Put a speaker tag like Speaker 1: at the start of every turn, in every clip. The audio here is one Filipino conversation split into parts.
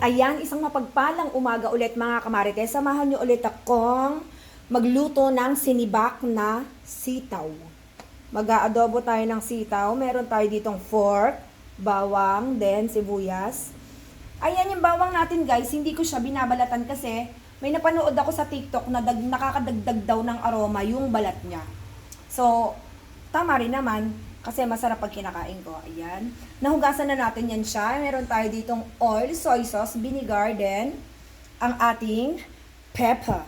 Speaker 1: ayan, isang mapagpalang umaga ulit mga kamarites. Samahan niyo ulit akong magluto ng sinibak na sitaw. Mag-aadobo tayo ng sitaw. Meron tayo ditong fork, bawang, then sibuyas. Ayan yung bawang natin guys, hindi ko siya binabalatan kasi may napanood ako sa TikTok na dag, nakakadagdag daw ng aroma yung balat niya. So, tama rin naman kasi masarap pag kinakain ko. Ayan. Nahugasan na natin yan siya. Meron tayo ditong oil, soy sauce, vinegar, then ang ating pepper.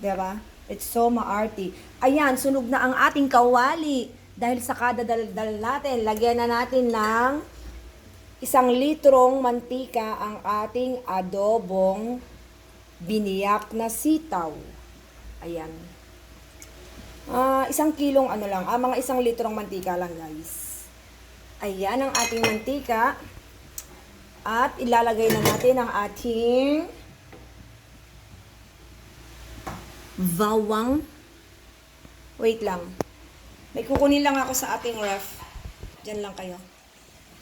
Speaker 1: Diba? It's so maarty. Ayan, sunog na ang ating kawali. Dahil sa kada daldal natin, lagyan na natin ng isang litrong mantika ang ating adobong biniyak na sitaw. Ayan. Ah, isang kilong ano lang, ah, mga isang litrong mantika lang guys. Ayan ang ating mantika. At ilalagay na natin ang ating bawang. Wait lang. May kukunin lang ako sa ating ref. Diyan lang kayo.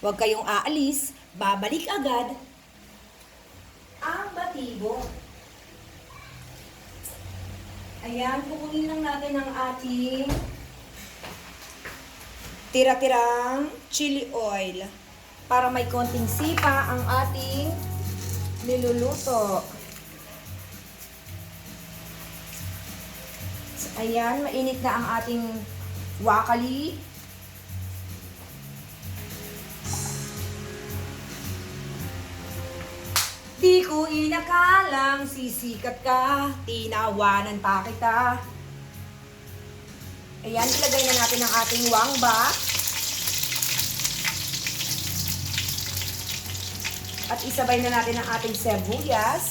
Speaker 1: Huwag kayong aalis. Babalik agad ang batibo. Ayan, kukunin lang natin ang ating tira-tirang chili oil para may konting sipa ang ating niluluto. So, ayan, mainit na ang ating wakali. Di ko inakalang sisikat ka, tinawanan pa kita. Ayan, ilagay na natin ang ating wangba. At isabay na natin ang ating sebuyas.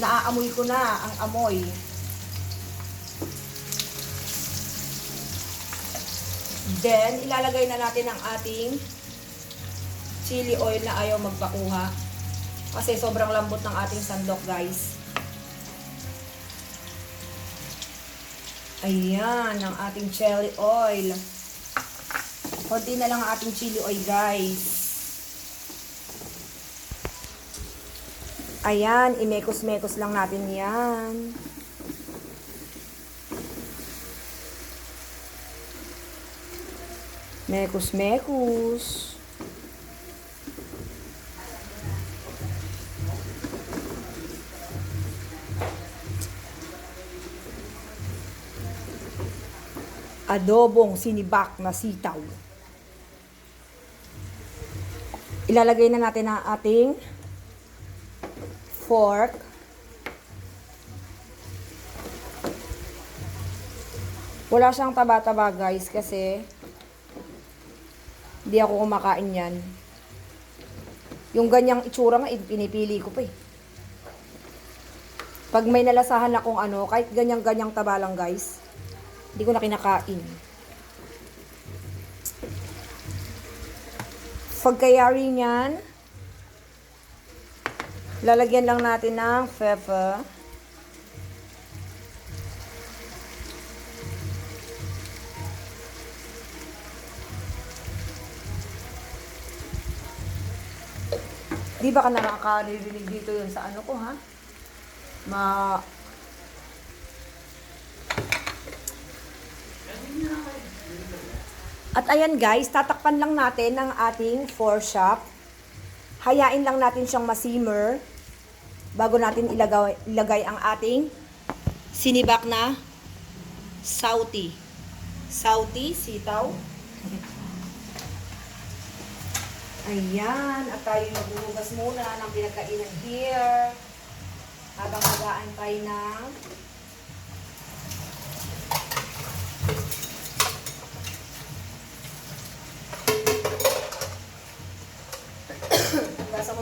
Speaker 1: Naaamoy ko na ang amoy. Then, ilalagay na natin ang ating chili oil na ayaw magpakuha. Kasi sobrang lambot ng ating sandok, guys. Ayan, ang ating chili oil. Konti na lang ang ating chili oil, guys. Ayan, imekos-mekos lang natin yan. Mekus-mekus. Adobong sinibak na sitaw. Ilalagay na natin ang ating fork. Wala siyang taba-taba guys kasi hindi ako kumakain yan. Yung ganyang itsura nga, pinipili ko pa eh. Pag may nalasahan akong ano, kahit ganyang-ganyang taba lang guys, hindi ko na kinakain. Pagkayari niyan, lalagyan lang natin ng pepper. Di ba ka nakakarinig dito yun sa ano ko, ha? Ma... At ayan guys, tatakpan lang natin ng ating four shop. Hayain lang natin siyang masimmer bago natin ilagay, ilagay ang ating sinibak na sauti. Sauti, sitaw. Ayan, at tayo maghuhugas muna ng pinagkainan here. Habang mag-aantay ng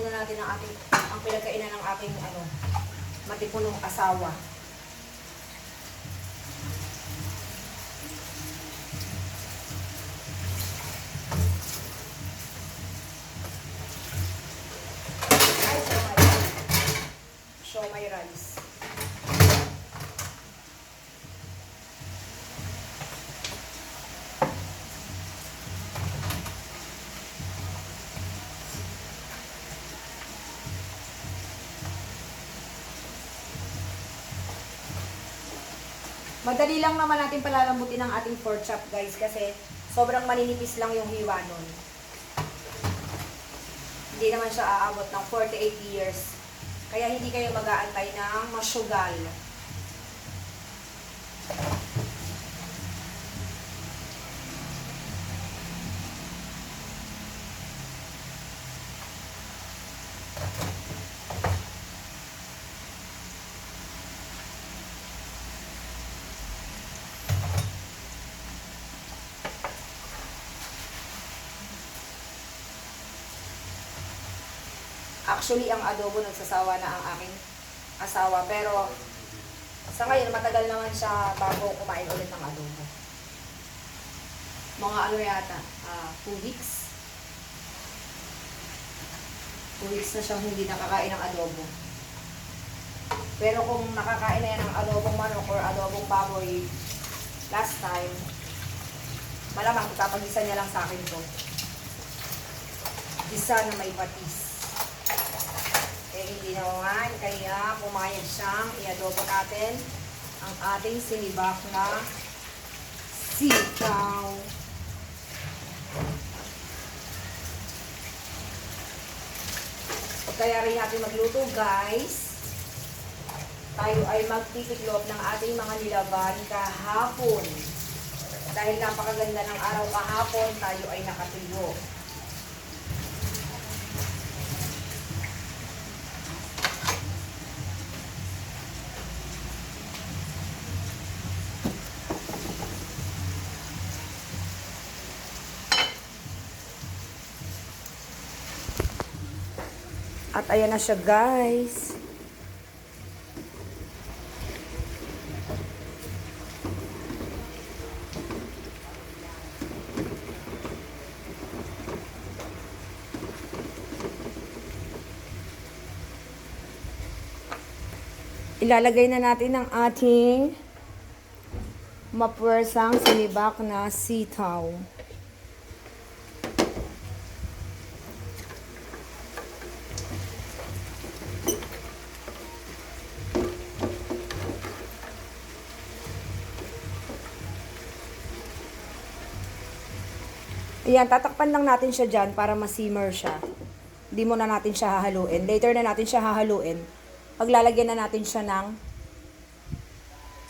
Speaker 1: muna natin ang ating ang pinagkainan ng aking ano, matipunong asawa. Madali lang naman natin palalambutin ang ating pork chop guys kasi sobrang maninipis lang yung hiwa nun. Hindi naman siya aabot ng 48 years. Kaya hindi kayo mag-aantay ng masyugal. Actually, ang adobo nagsasawa na ang aking asawa. Pero, sa ngayon, matagal naman siya bago kumain ulit ng adobo. Mga ano yata, ah, two weeks. Two weeks na siyang hindi nakakain ng adobo. Pero kung nakakain na yan ng adobong manok or adobong baboy last time, malamang ipapagisa niya lang sa akin to. Gisa na may patis. Hindi naman. Kaya pumayag siyang iadobo natin ang ating sinibak na sitaw. Kaya rin natin magluto, guys. Tayo ay magtitiklop ng ating mga nilaban kahapon. Dahil napakaganda ng araw kahapon, tayo ay nakatuyo. At ayan na siya guys. Ilalagay na natin ang ating mapwersang sinibak na sitaw. Ayan, tatakpan lang natin siya dyan para ma-simmer siya. Hindi mo na natin siya hahaluin. Later na natin siya hahaluin. Paglalagyan na natin siya ng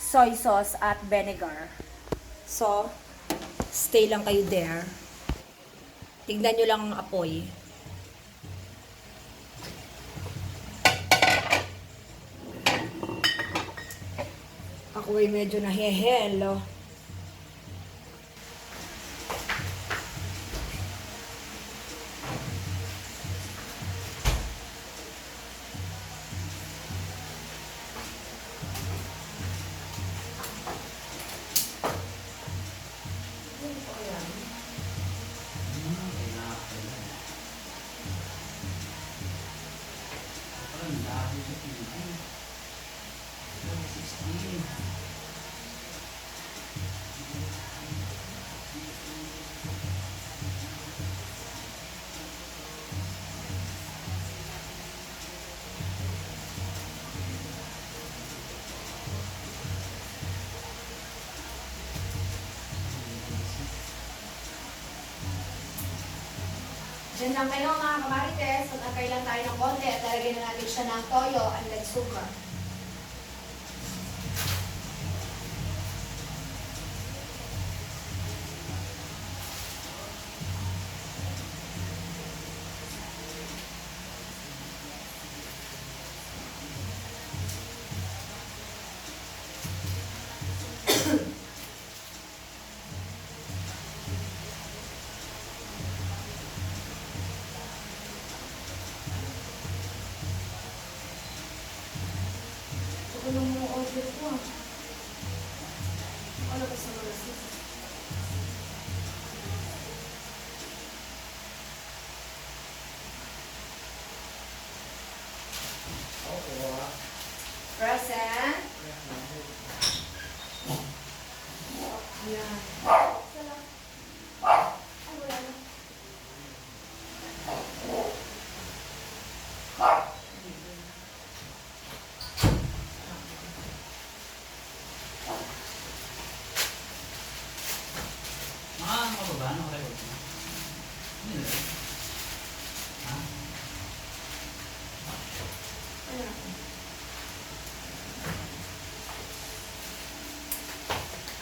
Speaker 1: soy sauce at vinegar. So, stay lang kayo there. Tignan nyo lang ang apoy. Ako ay medyo nahihelo. Diyan lang kayo mga kamarites. Magkakay lang tayo ng konti at lalagyan na natin siya ng toyo and then sugar.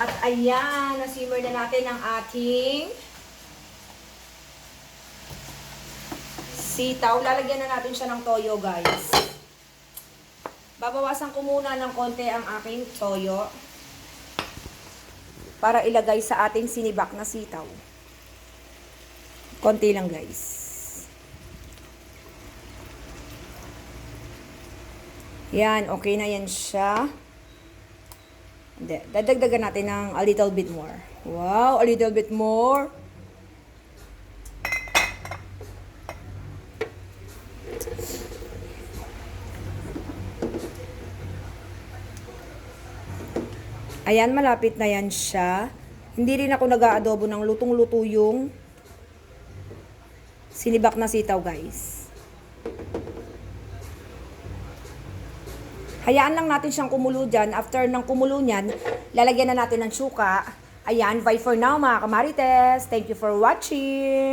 Speaker 1: At ayan, nasimmer na natin ang ating sitaw. Lalagyan na natin siya ng toyo, guys. Babawasan ko muna ng konti ang aking toyo para ilagay sa ating sinibak na sitaw. Konti lang, guys. Yan, okay na yan siya. Hindi, dadagdagan natin ng a little bit more. Wow, a little bit more. Ayan, malapit na yan siya. Hindi rin ako nag-aadobo ng lutong-luto yung sinibak na sitaw, guys. Hayaan lang natin siyang kumulo dyan. After ng kumulo niyan, lalagyan na natin ng suka. Ayan, bye for now mga kamarites. Thank you for watching.